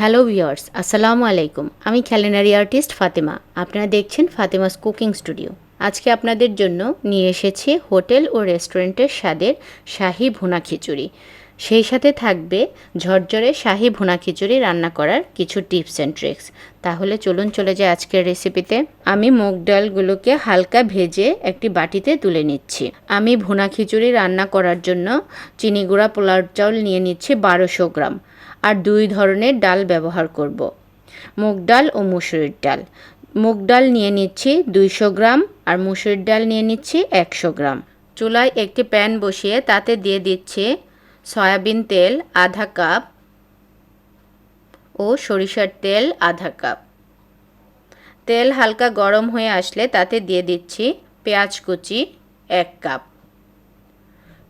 Hello viewers আসসালামু আলাইকুম। আমি খেলেনারি আর্টিস্ট ফাতেমা। আপনারা দেখছেন ফাতেমাস কুকিং স্টুডিও। আজকে আপনাদের জন্য নিয়ে এসেছি হোটেল ও রেস্টুরেন্টের স্বাদের শাহি ভুনা খিচুড়ি। সেই সাথে থাকবে ঝরঝরে শাহি ভুনা খিচুড়ি রান্না করার কিছু টিপস অ্যান্ড ট্রিক্স তাহলে চলুন চলে যাই আজকের রেসিপিতে আমি মুগ ডালগুলোকে হালকা ভেজে একটি বাটিতে তুলে নিচ্ছি। আমি ভুনা খিচুড়ি রান্না করার জন্য চিনি গুঁড়া পোলার চাউল নিয়ে নিচ্ছি বারোশো গ্রাম। আর দুই ধরনের ডাল ব্যবহার করব। মুগ ডাল ও মুসুরির ডাল। মুগ ডাল নিয়ে নিচ্ছি দুইশো গ্রাম আর মুসুরির ডাল নিয়ে নিচ্ছি একশো গ্রাম। চুলায় একটি প্যান বসিয়ে তাতে দিয়ে দিচ্ছি সয়াবিন তেল আধা কাপ ও সরিষার তেল আধা কাপ। তেল হালকা গরম হয়ে আসলে তাতে দিয়ে দিচ্ছি পেঁয়াজ কুচি এক কাপ।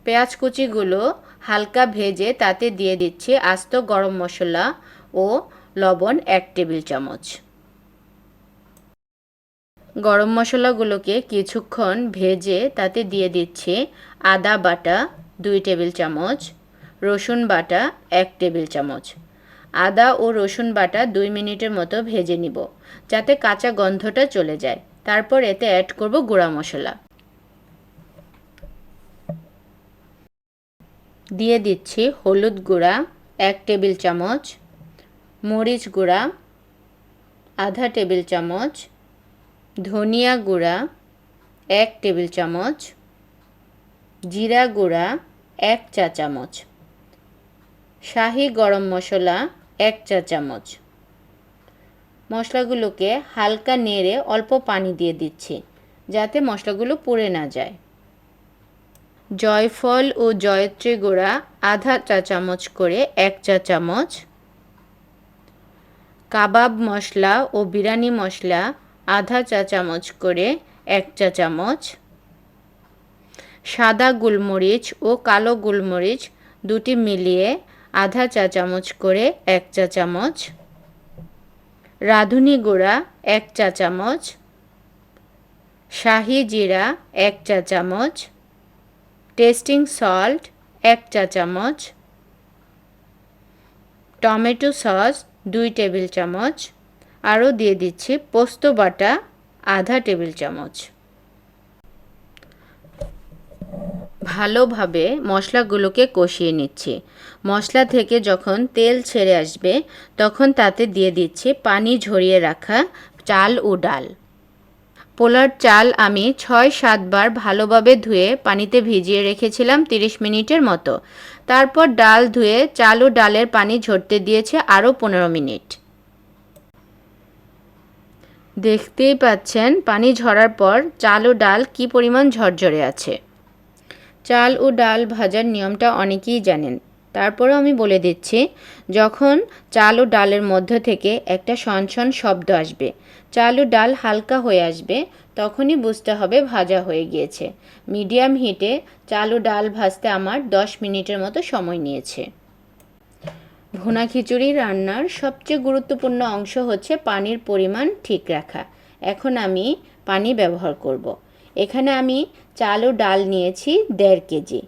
পেঁয়াজ কুচিগুলো হালকা ভেজে তাতে দিয়ে দিচ্ছি আস্ত গরম মশলা ও লবণ এক টেবিল চামচ। গরম মশলাগুলোকে কিছুক্ষণ ভেজে তাতে দিয়ে দিচ্ছি আদা বাটা দুই টেবিল চামচ রসুন বাটা এক টেবিল চামচ। আদা ও রসুন বাটা দুই মিনিটের মতো ভেজে নিব, যাতে কাঁচা গন্ধটা চলে যায়। তারপর এতে অ্যাড করব গুঁড়া মশলা। দিয়ে দিচ্ছি হলুদ গুঁড়া এক টেবিল চামচ, মরিচ গুঁড়া আধা টেবিল চামচ, ধনিয়া গুঁড়া এক টেবিল চামচ, জিরা গুঁড়া এক চা চামচ। শাহি গরম মশলা এক চা চামচ। মশলাগুলোকে হালকা নেড়ে অল্প পানি দিয়ে দিচ্ছি, যাতে মশলাগুলো পুড়ে না যায়। জয়ফল ও জয়ত্রী গুঁড়া আধা চা চামচ করে এক চা চামচ। কাবাব মশলা ও বিরিয়ানি মশলা আধা চা চামচ করে এক চা চামচ। সাদা গোলমরিচ ও কালো গোলমরিচ দুটি মিলিয়ে আধা চা চামচ করে এক চা চামচ। রাঁধুনি গুঁড়া এক চা চামচ। শাহি জিরা এক চা চামচ। টেস্টিং সল্ট এক চা চামচ। টমেটো সস দুই টেবিল চামচ। আরও দিয়ে দিচ্ছি পোস্ত বাটা আধা টেবিল চামচ। ভালোভাবে মশলাগুলোকে কষিয়ে নিচ্ছি। মশলা থেকে যখন তেল ছেড়ে আসবে, তখন তাতে দিয়ে দিচ্ছি পানি ঝরিয়ে রাখা চাল ও ডাল। পোলার চাল আমি ছয় সাতবার ভালোভাবে ধুয়ে পানিতে ভিজিয়ে রেখেছিলাম তিরিশ মিনিটের মতো। তারপর ডাল ধুয়ে চাল ও ডালের পানি ঝরতে দিয়েছে আরও পনেরো মিনিট। দেখতেই পাচ্ছেন, পানি ঝরার পর চাল ও ডাল কি পরিমাণ ঝরঝরে আছে। চাল ও ডাল ভাজার নিয়মটা অনেকেই জানেন। তারপরেও আমি বলে দিচ্ছি, যখন চাল ও ডালের মধ্য থেকে একটা সনসন শব্দ আসবে, চাল ও ডাল হালকা হয়ে আসবে, তখনই বুঝতে হবে ভাজা হয়ে গিয়েছে। মিডিয়াম হিটে চাল ও ডাল ভাজতে আমার দশ মিনিটের মতো সময় নিয়েছে। ভুনা খিচুড়ি রান্নার সবচেয়ে গুরুত্বপূর্ণ অংশ হচ্ছে পানির পরিমাণ ঠিক রাখা। এখন আমি পানি ব্যবহার করব। এখানে আমি চাল ও ডাল নিয়েছি দেড় কেজি।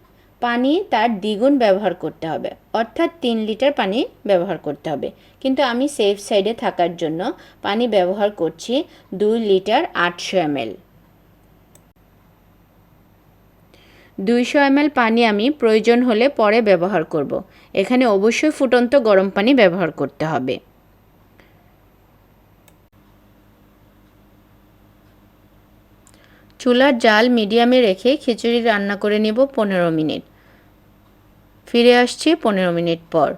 পানি তার দ্বিগুণ ব্যবহার করতে হবে, অর্থাৎ তিন লিটার পানি ব্যবহার করতে হবে। কিন্তু আমি সেফ সাইডে থাকার জন্য পানি ব্যবহার করছি দুই লিটার আটশো এমএল। দুইশো এমএল পানি আমি প্রয়োজন হলে পরে ব্যবহার করব। এখানে অবশ্যই ফুটন্ত গরম পানি ব্যবহার করতে হবে। চুলার জাল মিডিয়ামে রেখে খিচুড়ি রান্না করে নেব পনেরো মিনিট। ফিরে আসছি পনেরো মিনিট পর।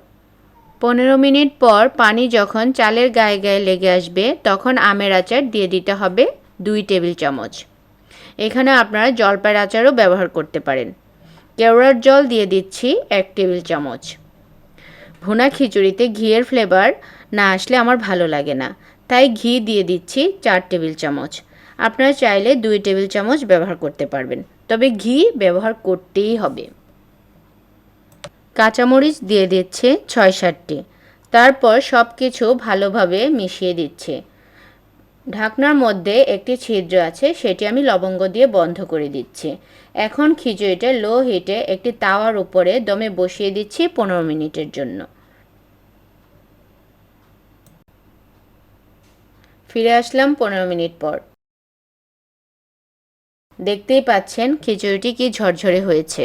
পনেরো মিনিট পর পানি যখন চালের গায়ে গায়ে লেগে আসবে, তখন আমের আচার দিয়ে দিতে হবে দুই টেবিল চামচ। এখানে আপনারা জলপাইয়ের আচারও ব্যবহার করতে পারেন। কেওড়ার জল দিয়ে দিচ্ছি এক টেবিল চামচ। ভুনা খিচুড়িতে ঘিয়ের ফ্লেভার না আসলে আমার ভালো লাগে না। তাই ঘি দিয়ে দিচ্ছি চার টেবিল চামচ। আপনারা চাইলে দুই টেবিল চামচ ব্যবহার করতে পারবেন। তবে ঘি ব্যবহার করতেই হবে। কাঁচামরিচ দিয়ে দিচ্ছে ছয় সাতটি। তারপর সব কিছু ভালোভাবে মিশিয়ে দিচ্ছে। ঢাকনার মধ্যে একটি ছিদ্র আছে, সেটি আমি লবঙ্গ দিয়ে বন্ধ করে দিচ্ছি। এখন খিচুড়িটা লো হিটে একটি তাওয়ার উপরে দমে বসিয়ে দিচ্ছি পনেরো মিনিটের জন্য। ফিরে আসলাম পনেরো মিনিট পর। দেখতেই পাচ্ছেন খিচুড়িটি কি ঝরঝরে হয়েছে।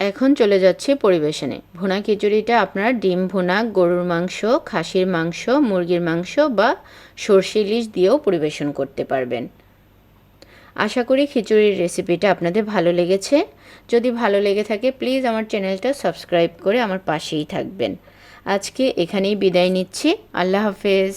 এখন চলে যাচ্ছে পরিবেশনে। ভুনা খিচুড়িটা আপনার ডিম ভুনা, গরুর মাংস, খাসির মাংস, মুরগির মাংস বা সর্ষে ইলিশ দিয়েও পরিবেশন করতে পারবেন। আশা করি খিচুড়ির রেসিপিটা আপনাদের ভালো লেগেছে। যদি ভালো লেগে থাকে, প্লিজ আমার চ্যানেলটা সাবস্ক্রাইব করে আমার পাশেই থাকবেন। আজকে এখানেই বিদায় নিচ্ছি। আল্লাহ হাফেজ।